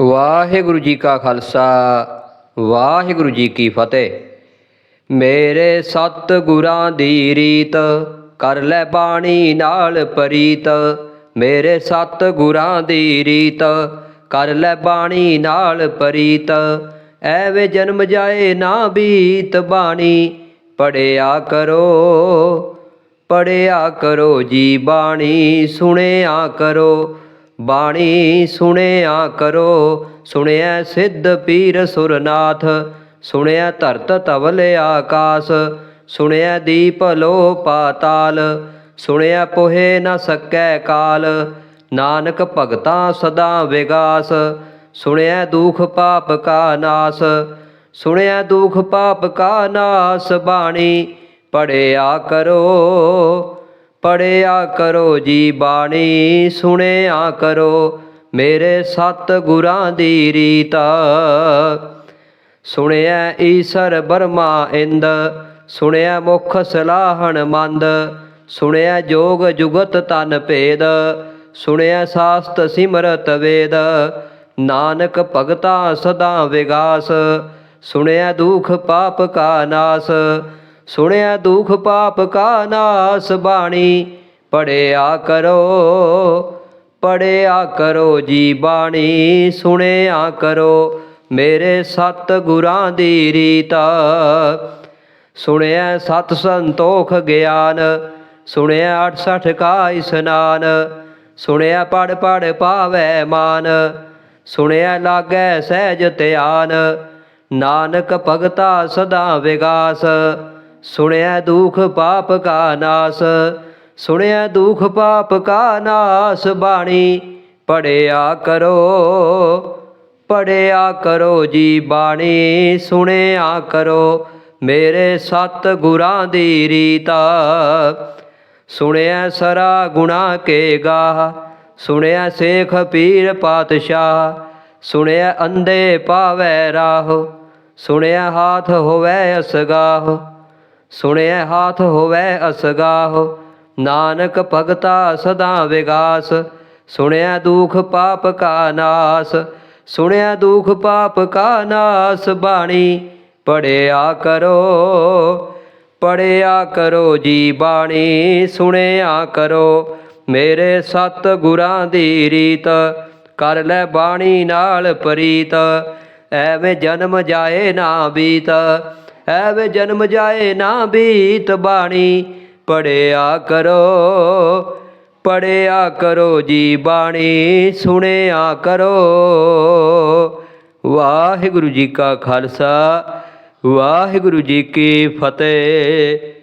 ਵਾਹਿਗੁਰੂ ਜੀ ਕਾ ਖਾਲਸਾ, ਵਾਹਿਗੁਰੂ ਜੀ ਕੀ ਫਤਿਹ। ਮੇਰੇ ਸਤ ਗੁਰਾਂ ਦੀ ਰੀਤ ਕਰ ਲੈ ਬਾਣੀ ਨਾਲ ਪ੍ਰੀਤ। ਮੇਰੇ ਸਤ ਗੁਰਾਂ ਦੀ ਰੀਤ ਕਰ ਲੈ ਬਾਣੀ ਨਾਲ ਪ੍ਰੀਤ। ਐਵੇਂ ਜਨਮ ਜਾਏ ਨਾ ਬੀਤ ਬਾਣੀ, ਪੜਿਆ ਕਰੋ ਪੜਿਆ ਕਰੋ ਜੀ ਬਾਣੀ, ਸੁਣਿਆ ਕਰੋ। ਬਾਣੀ ਸੁਣਿਆ ਕਰੋ ਸੁਣਿਆ ਸਿੱਧ ਪੀਰ ਸੁਰਨਾਥ ਸੁਣਿਆ ਧਰਤ ਧਵਲ ਆਕਾਸ ਸੁਣਿਆ ਦੀਪ ਲੋ ਪਾਤਾਲ ਸੁਣਿਆ ਪੋਹੇ ਨਾ ਸਕੈ ਕਾਲ, ਨਾਨਕ ਭਗਤਾ ਸਦਾ ਵਿਗਾਸ ਸੁਣਿਆ ਦੁਖ ਪਾਪ ਕਾ ਨਾਸ ਸੁਣਿਆ ਦੁਖ ਪਾਪ ਕਾ ਨਾਸ ਬਾਣੀ ਪੜਿਆ ਕਰੋ। ਪੜਿਆ ਕਰੋ ਜੀ ਬਾਣੀ, ਸੁਣਿਆ ਕਰੋ। ਮੇਰੇ ਸਤ ਗੁਰਾਂ ਦੀ ਰੀਤ। ਸੁਣਿਆ ਈਸਰ ਬਰਮਾ ਇੰਦ ਸੁਣਿਆ ਮੁਖ ਸਲਾਹਣ ਮੰਦ। ਸੁਣਿਆ ਜੋਗ ਜੁਗਤ ਤਨ ਭੇਦ ਸੁਣਿਆ ਸਾਸਤ ਸਿਮਰਤ ਵੇਦ। ਨਾਨਕ ਭਗਤਾ ਸਦਾ ਵਿਗਾਸ ਸੁਣਿਆ ਦੁਖ ਪਾਪ ਕਾ ਨਾਸ। ਸੁਣਿਆ ਦੁਖ ਪਾਪ ਕਾ ਨਾਸ ਬਾਣੀ ਪੜਿਆ ਕਰੋ ਪੜਿਆ ਕਰੋ ਜੀ ਬਾਣੀ, ਸੁਣਿਆ ਕਰੋ ਮੇਰੇ ਸਤ ਗੁਰਾਂ ਦੀ ਰੀਤ। ਸੁਣਿਆ ਸਤ ਸੰਤੋਖ ਗਿਆਨ, ਸੁਣਿਆ 68 ਕਾ ਇਸਨਾਨ, ਸੁਣਿਆ ਪੜ ਪੜ ਪਾਵੈ ਮਾਨ, ਸੁਣਿਆ ਲਾਗੈ ਸਹਿਜ ਧਿਆਨ, ਨਾਨਕ ਭਗਤਾ ਸਦਾ ਵਿਗਾਸ। ਸੁਣਿਆ ਦੁਖ ਪਾਪ ਕਾ ਨਾਸ, ਸੁਣਿਆ ਦੁਖ ਪਾਪ ਕਾ ਨਾਸ ਬਾਣੀ, ਪੜਿਆ ਕਰੋ ਪੜਿਆ ਕਰੋ ਜੀ ਬਾਣੀ, ਸੁਣਿਆ ਕਰੋ ਮੇਰੇ ਸਤ ਗੁਰਾਂ ਦੀ ਰੀਤਾ, ਸੁਣਿਆ ਸਰਾ ਗੁਣਾ ਕੇ ਗਾਹ, ਸੁਣਿਆ ਸੇਖ ਪੀਰ ਪਾਤਸ਼ਾਹ, ਸੁਣਿਆ ਅੰਧੇ ਪਾਵੈ ਰਾਹ, ਸੁਣਿਆ ਹਾਥ ਹੋਵੇ ਅਸਗਾਹ। ਸੁਣਿਆ ਹਾਥ ਹੋਵੈ ਅਸਗਾਹ, ਨਾਨਕ ਭਗਤਾ ਸਦਾ ਵਿਗਾਸ। ਸੁਣਿਆ ਦੁਖ ਪਾਪ ਕਾ ਨਾਸ ਸੁਣਿਆ ਦੁਖ ਪਾਪ ਕਾ ਨਾਸ ਬਾਣੀ। ਪੜਿਆ ਕਰੋ ਪੜਿਆ ਕਰੋ ਜੀ ਬਾਣੀ, ਸੁਣਿਆ ਕਰੋ ਮੇਰੇ ਸਤ ਗੁਰਾਂ ਦੀ ਰੀਤ। ਕਰ ਲੈ ਬਾਣੀ ਨਾਲ ਪ੍ਰੀਤ, ਐਵੇਂ ਜਨਮ ਜਾਏ ਨਾ ਬੀਤ। ਐਵੇਂ ਜਨਮ ਜਾਏ ਨਾ ਬੀਤ ਬਾਣੀ। ਪੜਿਆ ਕਰੋ ਪੜਿਆ ਕਰੋ ਜੀ ਬਾਣੀ, ਸੁਣਿਆ ਕਰੋ। ਵਾਹਿਗੁਰੂ ਜੀ ਕਾ ਖਾਲਸਾ, ਵਾਹਿਗੁਰੂ ਜੀ ਕੀ ਫਤਿਹ।